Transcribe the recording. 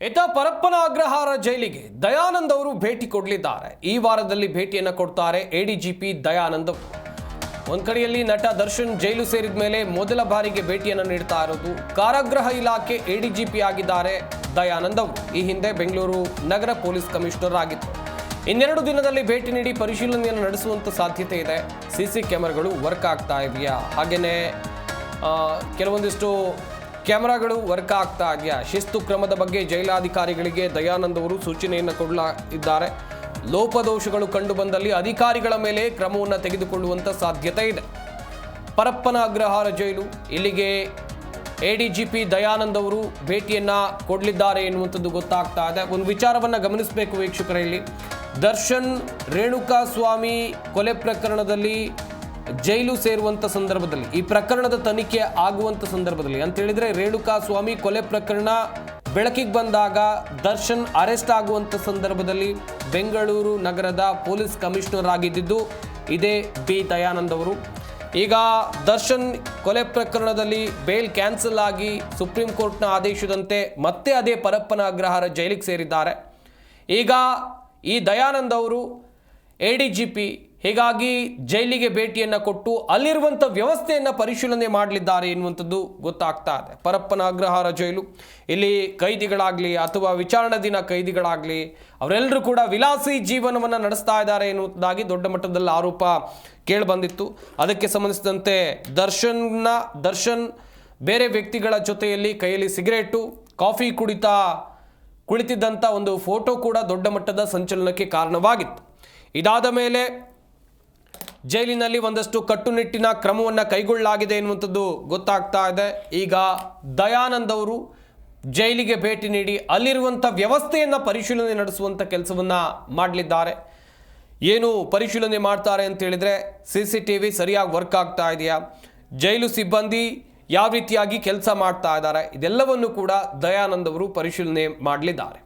ಇತ ಪರಪ್ಪನ ಅಗ್ರಹಾರ ಜೈಲಿಗೆ ದಯಾನಂದ್ ಅವರು ಭೇಟಿ ಕೊಡಲಿದ್ದಾರೆ. ಈ ವಾರದಲ್ಲಿ ಭೇಟಿಯನ್ನು ಕೊಡ್ತಾರೆ ಎಡಿಜಿಪಿ ದಯಾನಂದ್ ಒಂದ್ ಕಡೆಯಲ್ಲಿ ನಟ ದರ್ಶನ್ ಜೈಲು ಸೇರಿದ ಮೇಲೆ ಮೊದಲ ಬಾರಿಗೆ ಭೇಟಿಯನ್ನು ನೀಡ್ತಾ ಇರೋದು ಕಾರಾಗೃಹ ಇಲಾಖೆ ಎಡಿಜಿಪಿ ಆಗಿದ್ದಾರೆ ದಯಾನಂದ್ ಅವರು. ಈ ಹಿಂದೆ ಬೆಂಗಳೂರು ನಗರ ಪೊಲೀಸ್ ಕಮಿಷನರ್ ಆಗಿತ್ತು ಇನ್ನೆರಡು ದಿನದಲ್ಲಿ ಭೇಟಿ ನೀಡಿ ಪರಿಶೀಲನೆಯನ್ನು ನಡೆಸುವಂತ ಸಾಧ್ಯತೆ ಇದೆ. ಸಿಸಿ ಕ್ಯಾಮೆರಾಗಳು ವರ್ಕ್ ಆಗ್ತಾ ಇದೆಯಾ? ಹಾಗೆಯೇ ಕೆಲವೊಂದಿಷ್ಟು ಕ್ಯಾಮೆರಾಗಳು ವರ್ಕ್ ಆಗ್ತಾ ಇದೆಯಾ? ಶಿಸ್ತು ಕ್ರಮದ ಬಗ್ಗೆ ಜೈಲಾಧಿಕಾರಿಗಳಿಗೆ ದಯಾನಂದ್ ಅವರು ಸೂಚನೆಯನ್ನು ಕೊಡಲ ಇದ್ದಾರೆ. ಲೋಪದೋಷಗಳು ಕಂಡು ಬಂದಲ್ಲಿ ಅಧಿಕಾರಿಗಳ ಮೇಲೆ ಕ್ರಮವನ್ನು ತೆಗೆದುಕೊಳ್ಳುವಂತ ಸಾಧ್ಯತೆ ಇದೆ. ಪರಪ್ಪನ ಅಗ್ರಹಾರ ಜೈಲು. ಇಲ್ಲಿಗೆ ಎಡಿಜಿಪಿ ದಯಾನಂದ್ ಅವರು ಭೇಟಿಯನ್ನ ಕೊಡಲಿದ್ದಾರೆ ಎನ್ನುವಂಥದ್ದು ಗೊತ್ತಾಗ್ತಾ ಇದೆ. ಒಂದು ವಿಚಾರವನ್ನ ಗಮನಿಸಬೇಕು ವೀಕ್ಷಕರಲ್ಲಿ ದರ್ಶನ್ ರೇಣುಕಾ ಸ್ವಾಮಿ ಕೊಲೆ ಪ್ರಕರಣದಲ್ಲಿ ಜೈಲು ಸೇರುವಂತ ಸಂದರ್ಭದಲ್ಲಿ, ಈ ಪ್ರಕರಣದ ತನಿಖೆ ಆಗುವಂತ ಸಂದರ್ಭದಲ್ಲಿ ಅಂತ ಹೇಳಿದ್ರೆ ರೇಣುಕಾ ಸ್ವಾಮಿ ಕೊಲೆ ಪ್ರಕರಣ ಬೆಳಕಿಗೆ ಬಂದಾಗ ದರ್ಶನ್ ಅರೆಸ್ಟ್ ಆಗುವಂತ ಸಂದರ್ಭದಲ್ಲಿ ಬೆಂಗಳೂರು ನಗರದ ಪೊಲೀಸ್ ಕಮಿಷನರ್ ಆಗಿದ್ದಿದ್ದು ಇದೇ ಬಿ ದಯಾನಂದ್ ಅವರು. ಈಗ ದರ್ಶನ್ ಕೊಲೆ ಪ್ರಕರಣದಲ್ಲಿ ಬೇಲ್ ಕ್ಯಾನ್ಸಲ್ ಆಗಿ ಸುಪ್ರೀಂ ಕೋರ್ಟ್ನ ಆದೇಶದಂತೆ ಮತ್ತೆ ಅದೇ ಪರಪ್ಪನ ಅಗ್ರಹಾರ ಜೈಲಿಗೆ ಸೇರಿದ್ದಾರೆ. ಈಗ ಈ ದಯಾನಂದ್ ಅವರು ಎ ಡಿ ಜಿ ಪಿ ಹೀಗಾಗಿ ಜೈಲಿಗೆ ಭೇಟಿಯನ್ನು ಕೊಟ್ಟು ಅಲ್ಲಿರುವಂಥ ವ್ಯವಸ್ಥೆಯನ್ನು ಪರಿಶೀಲನೆ ಮಾಡಲಿದ್ದಾರೆ ಎನ್ನುವಂಥದ್ದು ಗೊತ್ತಾಗ್ತಾ ಇದೆ. ಪರಪ್ಪನ ಅಗ್ರಹಾರ ಜೈಲು. ಇಲ್ಲಿ ಕೈದಿಗಳಾಗಲಿ ಅಥವಾ ವಿಚಾರಣಾ ದಿನ ಕೈದಿಗಳಾಗಲಿ ಅವರೆಲ್ಲರೂ ಕೂಡ ವಿಲಾಸಿ ಜೀವನವನ್ನು ನಡೆಸ್ತಾ ಇದ್ದಾರೆ ಎನ್ನುವುದಾಗಿ ದೊಡ್ಡ ಮಟ್ಟದಲ್ಲಿ ಆರೋಪ ಕೇಳಿಬಂದಿತ್ತು. ಅದಕ್ಕೆ ಸಂಬಂಧಿಸಿದಂತೆ ದರ್ಶನ್ನ, ದರ್ಶನ್ ಬೇರೆ ವ್ಯಕ್ತಿಗಳ ಜೊತೆಯಲ್ಲಿ ಕೈಯಲ್ಲಿ ಸಿಗರೇಟು, ಕಾಫಿ ಕುಡಿತಾ ಕುಳಿತಿದ್ದಂಥ ಒಂದು ಫೋಟೋ ಕೂಡ ದೊಡ್ಡ ಮಟ್ಟದ ಸಂಚಲನಕ್ಕೆ ಕಾರಣವಾಗಿತ್ತು. ಇದಾದ ಮೇಲೆ ಜೈಲಿನಲ್ಲಿ ಒಂದಷ್ಟು ಕಟ್ಟುನಿಟ್ಟಿನ ಕ್ರಮವನ್ನು ಕೈಗೊಳ್ಳಲಾಗಿದೆ ಎನ್ನುವಂಥದ್ದು ಗೊತ್ತಾಗ್ತಾ ಇದೆ. ಈಗ ದಯಾನಂದ್ ಅವರು ಜೈಲಿಗೆ ಭೇಟಿ ನೀಡಿ ಅಲ್ಲಿರುವಂಥ ವ್ಯವಸ್ಥೆಯನ್ನು ಪರಿಶೀಲನೆ ನಡೆಸುವಂಥ ಕೆಲಸವನ್ನು ಮಾಡಲಿದ್ದಾರೆ. ಏನು ಪರಿಶೀಲನೆ ಮಾಡ್ತಾರೆ ಅಂತ ಹೇಳಿದ್ರೆ ಸಿ ಸಿ ಟಿ ವಿ ಸರಿಯಾಗಿ ವರ್ಕ್ ಆಗ್ತಾ ಇದೆಯಾ? ಜೈಲು ಸಿಬ್ಬಂದಿ ಯಾವ ರೀತಿಯಾಗಿ ಕೆಲಸ ಮಾಡ್ತಾ ಇದ್ದಾರೆ? ಇದೆಲ್ಲವನ್ನು ಕೂಡ ದಯಾನಂದ್ ಅವರು ಪರಿಶೀಲನೆ ಮಾಡಲಿದ್ದಾರೆ.